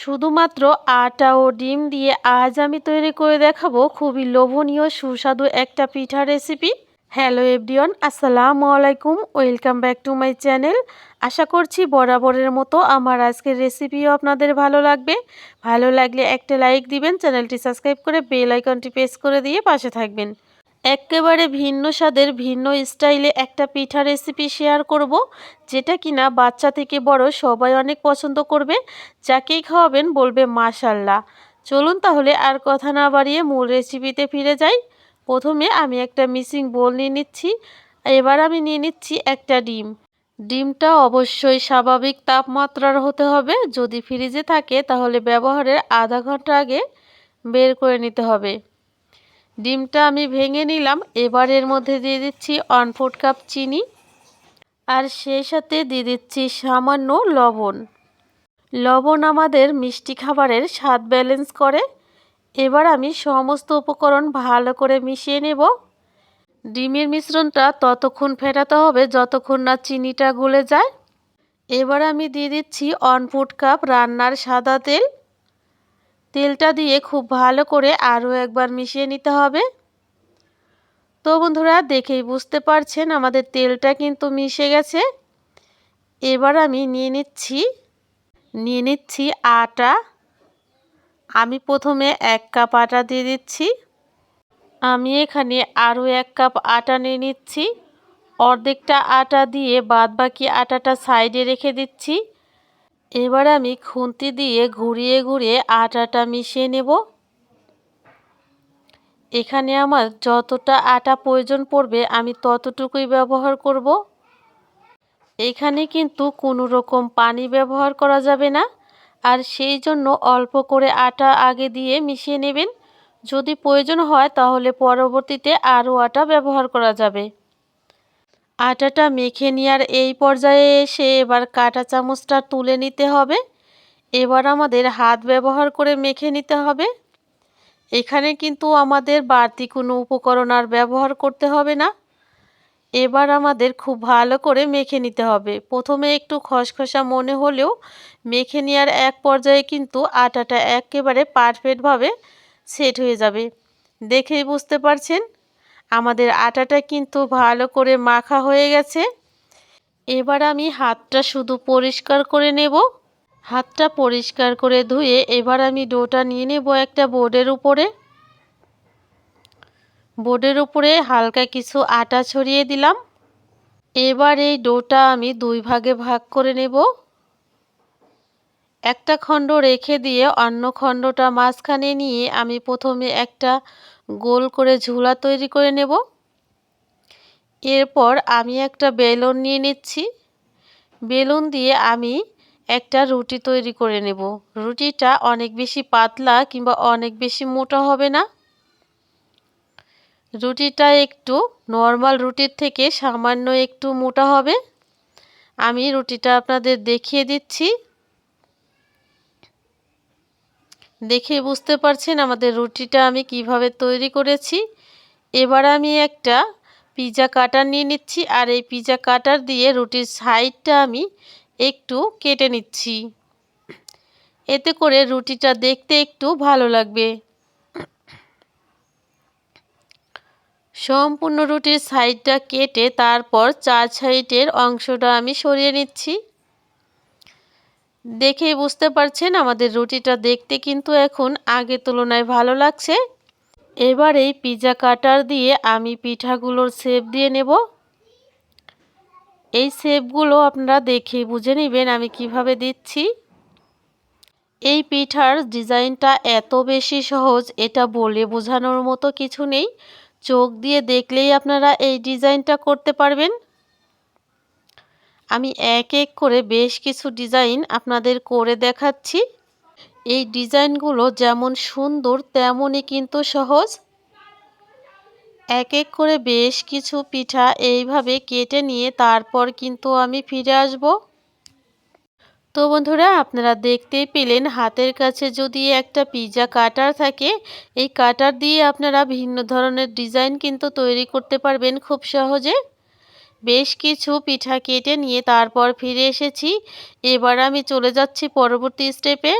শুধুমাত্র আটা ও ডিম দিয়ে আজ আমি তৈরি করে দেখাবো খুবই লোভনীয় সুস্বাদু একটা পিঠা রেসিপি হ্যালো এভরিওয়ান আসসালামু আলাইকুম welcome back to my channel আশা করছি বরাবরের মতো আমার আজকের রেসিপিও আপনাদের ভালো লাগবে। ভালো লাগলে একটা লাইক দিবেন চ্যানেলটি সাবস্ক্রাইব করে বেল আইকনটি প্রেস করে দিয়ে পাশে থাকবেন। একেবারে ভিন্ন স্বাদের, ভিন্ন স্টাইলে একটা পিঠা রেসিপি শেয়ার করব, যেটা কিনা বাচ্চা থেকে বড় সবাই অনেক পছন্দ করবে, যাকেই খাওয়াবেন বলবে মাশাল্লাহ। চলুন তাহলে আর কথা না বাড়িয়ে মূল রেসিপিতে ফিরে যাই। প্রথমে আমি একটা মিসিং বোল নিয়ে নিচ্ছি, এবার আমি নিয়ে নিচ্ছি একটা ডিম। ডিমটা অবশ্যই স্বাভাবিক তাপমাত্রার হতে হবে, যদি ফ্রিজে থাকে তাহলে ব্যবহারের আধা ঘণ্টা আগে বের করে নিতে হবে। ডিমটা আমি ভেঙে নিলাম। এবার এর মধ্যে দিয়ে দিচ্ছি ওয়ান ফোর্থ কাপ চিনি আর সেই সাথে দিয়ে দিচ্ছি সামান্য লবণ। লবণ আমাদের মিষ্টি খাবারের স্বাদ ব্যালেন্স করে। এবার আমি সমস্ত উপকরণ ভালো করে মিশিয়ে নেব। ডিমের মিশ্রণটা ততক্ষণ ফেটাতে হবে যতক্ষণ না চিনিটা গলে যায়। এবার আমি দিয়ে দিচ্ছি ওয়ান ফুট কাপ রান্নার সাদা তেল। তেলটা দিয়ে খুব ভালো করে আরও একবার মিশিয়ে নিতে হবে। তো বন্ধুরা, দেখেই বুঝতে পারছেন আমাদের তেলটা কিন্তু মিশে গেছে। এবার আমি নিয়ে নিচ্ছি নিয়ে নিচ্ছি আটা। আমি প্রথমে এক কাপ আটা দিয়ে দিচ্ছি। আমি এখানে আরও এক কাপ আটা নিয়ে নিচ্ছি। অর্ধেকটা আটা দিয়ে বাদ বাকি আটাটা সাইডে রেখে দিচ্ছি। এবার আমি খুন্তি দিয়ে ঘুরিয়ে ঘুরিয়ে আটাটা মিশিয়ে নেব। এখানে আমার যতটা আটা প্রয়োজন পড়বে আমি ততটুকুই ব্যবহার করব। এখানে কিন্তু কোনো রকম পানি ব্যবহার করা যাবে না। আর সেই জন্য অল্প করে আটা আগে দিয়ে মিশিয়ে নেবেন। যদি প্রয়োজন হয় তাহলে পরবর্তীতে আরও আটা ব্যবহার করা যাবে। আটাটা মেখে নেওয়ার এই পর্যায়ে এসে এবার কাটা চামচটা তুলে নিতে হবে। এবার আমাদের হাত ব্যবহার করে মেখে নিতে হবে। এখানে কিন্তু আমাদের বাড়তি কোনো উপকরণ আর ব্যবহার করতে হবে না। এবার আমাদের খুব ভালো করে মেখে নিতে হবে। প্রথমে একটু খসখসা মনে হলেও মেখে নেওয়ার এক পর্যায়ে কিন্তু আটাটা একেবারে পারফেক্টভাবে সেট হয়ে যাবে। দেখেই বুঝতে পারছেন? আমাদের আটাটা কিন্তু ভালো করে মাখা হয়ে গেছে। এবার আমি হাতটা শুধু পরিষ্কার করে নেব। হাতটা পরিষ্কার করে ধুয়ে এবার আমি ডোটা নিয়ে নেব একটা বোর্ডের উপরে। বোর্ডের উপরে হালকা কিছু আটা ছড়িয়ে দিলাম। এবার এই ডোটা আমি দুই ভাগে ভাগ করে নেব। একটা খণ্ড রেখে দিয়ে অন্য খণ্ডটা মাঝখানে নিয়ে আমি প্রথমে একটা গোল করে ঝুলা তৈরি করে নেব। এরপর আমি একটা বেলুন নিয়ে নিচ্ছি। বেলুন দিয়ে আমি একটা রুটি তৈরি করে নেব। রুটিটা অনেক বেশি পাতলা কিংবা অনেক বেশি মোটা হবে না। রুটিটা একটু নর্মাল রুটির থেকে সামান্য একটু মোটা হবে। আমি রুটিটা আপনাদের দেখিয়ে দিচ্ছি। দেখে বুঝতে পারছেন আমাদের রুটিটা আমি কীভাবে তৈরি করেছি। এবার আমি একটা পিজা কাটার নিয়ে নিচ্ছি আর এই পিজা কাটার দিয়ে রুটির সাইডটা আমি একটু কেটে নিচ্ছি। এতে করে রুটিটা দেখতে একটু ভালো লাগবে। সম্পূর্ণ রুটির সাইডটা কেটে তারপর চার সাইডের অংশটা আমি সরিয়ে নিচ্ছি। দেখেই বুঝতে পারছেন আমাদের রুটিটা দেখতে কিন্তু এখন আগে তুলনায় ভালো লাগছে। এবার এই পিজা কাটার দিয়ে আমি পিঠাগুলোর শেপ দিয়ে নেব। এই শেপগুলো আপনারা দেখে বুঝে নেবেন আমি কীভাবে দিচ্ছি। এই পিঠার ডিজাইনটা এত বেশি সহজ, এটা বলে বোঝানোর মতো কিছু নেই। চোখ দিয়ে দেখলেই আপনারা এই ডিজাইনটা করতে পারবেন। আমি এক এক করে বেশ কিছু ডিজাইন আপনাদের করে দেখাচ্ছি। এই ডিজাইনগুলো যেমন সুন্দর, তেমনই কিন্তু সহজ। এক এক করে বেশ কিছু পিঠা এইভাবে কেটে নিয়ে তারপর কিন্তু আমি ফিরে আসব। তো বন্ধুরা, আপনারা দেখতেই পেলেন হাতের কাছে যদি একটা পিজা কাটার থাকে, এই কাটার দিয়ে আপনারা ভিন্ন ধরনের ডিজাইন কিন্তু তৈরি করতে পারবেন খুব সহজে। বেশ কিছু পিঠা কেটে নিয়ে তারপর ফিরে এসেছি। এবার আমি চলে যাচ্ছি পরবর্তী স্টেপে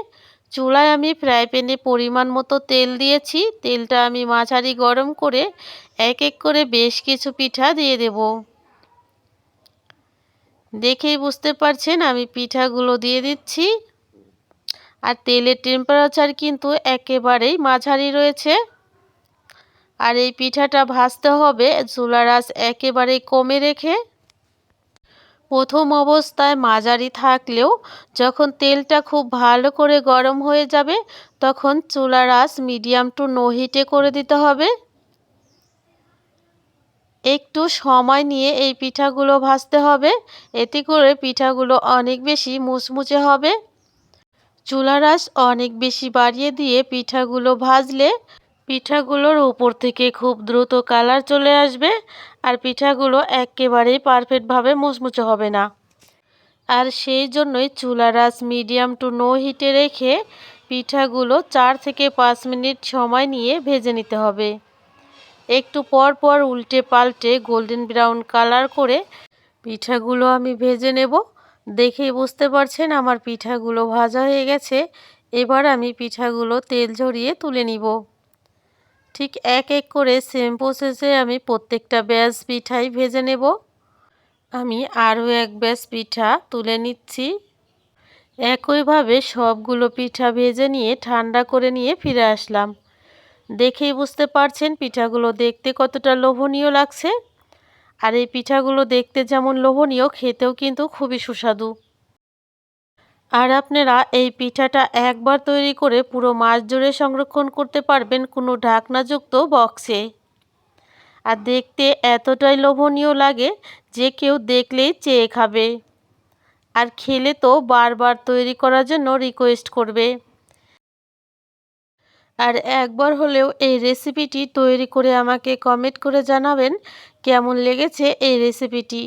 চুলায় আমি ফ্রাই প্যানে পরিমাণ মতো তেল দিয়েছি। তেলটা আমি মাঝারি গরম করে এক এক করে বেশ কিছু পিঠা দিয়ে দেব। দেখেই বুঝতে পারছেন আমি পিঠাগুলো দিয়ে দিচ্ছি। আর তেলের টেম্পারেচার কিন্তু একেবারেই মাঝারি রয়েছে। আর এই পিঠাটা ভাজতে হবে চুলার আঁচ একেবারেই কমে রেখে। প্রথম অবস্থায় মাঝারি থাকলেও যখন তেলটা খুব ভালো করে গরম হয়ে যাবে, তখন চুলার আঁচ মিডিয়াম টু নো হিটে করে দিতে হবে। একটু সময় নিয়ে এই পিঠাগুলো ভাজতে হবে, এতে করে পিঠাগুলো অনেক বেশি মুচমুচে হবে। চুলার আঁচ অনেক বেশি বাড়িয়ে দিয়ে পিঠাগুলো ভাজলে পিঠাগুলোর উপর থেকে খুব দ্রুত কালার চলে আসবে আর পিঠাগুলো একেবারেই পারফেক্টভাবে মুচমুচে হবে না। আর সেই জন্যই চুলার আঁচ মিডিয়াম টু নো হিটে রেখে পিঠাগুলো চার থেকে পাঁচ মিনিট সময় নিয়ে ভেজে নিতে হবে। একটু পর পর উল্টে পাল্টে গোল্ডেন ব্রাউন কালার করে পিঠাগুলো আমি ভেজে নেব। দেখেই বুঝতে পারছেন আমার পিঠাগুলো ভাজা হয়ে গেছে। এবার আমি পিঠাগুলো তেল ঝরিয়ে তুলে নিব। ঠিক এক এক করে সেম প্রসেসে আমি প্রত্যেকটা ব্যাস পিঠাই ভেজে নেব। আমি আরও এক ব্যাস পিঠা তুলে নিচ্ছি। একইভাবে সবগুলো পিঠা ভেজে নিয়ে ঠান্ডা করে নিয়ে ফিরে আসলাম। দেখেই বুঝতে পারছেন পিঠাগুলো দেখতে কতটা লোভনীয় লাগছে। আর এই পিঠাগুলো দেখতে যেমন লোভনীয়, খেতেও কিন্তু খুবই সুস্বাদু। আর আপনারা এই পিঠাটা একবার তৈরি করে পুরো মাস জুড়ে সংরক্ষণ করতে পারবেন কোনো ঢাকনাযুক্ত বক্সে। আর দেখতে এতটাই লোভনীয় লাগে যে কেউ দেখলেই চেয়ে খাবে। আর খেলে তো বারবার তৈরি করার জন্য রিকোয়েস্ট করবে। আর একবার হলেও এই রেসিপিটি তৈরি করে আমাকে কমেন্ট করে জানাবেন কেমন লেগেছে এই রেসিপিটি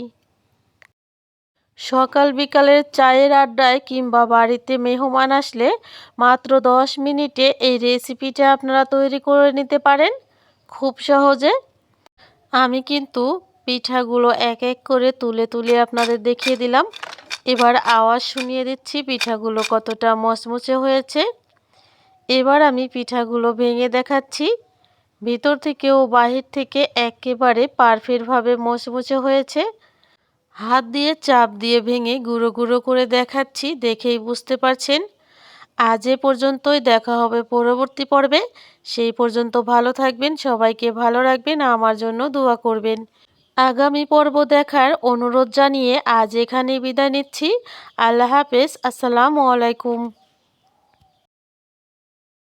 সকাল বিকালের চায়ের আড্ডায় কিংবা বাড়িতে মেহমান আসলে মাত্র দশ মিনিটে এই রেসিপিটা আপনারা তৈরি করে নিতে পারেন। খুব সহজে। আমি কিন্তু পিঠাগুলো এক এক করে তুলে তুলে আপনাদের দেখিয়ে দিলাম। এবার আওয়াজ শুনিয়ে দিচ্ছি পিঠাগুলো কতটা মচমচে হয়েছে। এবার আমি পিঠাগুলো ভেঙে দেখাচ্ছি। ভিতর থেকে ও বাহির থেকে একেবারে পারফেক্টভাবে মচমচে হয়েছে। হাত দিয়ে চাপ দিয়ে ভেঙে গুঁড়ো গুঁড়ো করে দেখাচ্ছি, দেখেই বুঝতে পারছেন। আজ এ পর্যন্তই দেখা হবে পরবর্তী পর্বে। সেই পর্যন্ত ভালো থাকবেন, সবাইকে ভালো রাখবেন, আমার জন্য দোয়া করবেন। আগামী পর্ব দেখার অনুরোধ জানিয়ে আজ এখানে বিদায় নিচ্ছি। আল্লাহ হাফেজ, আসসালামু আলাইকুম।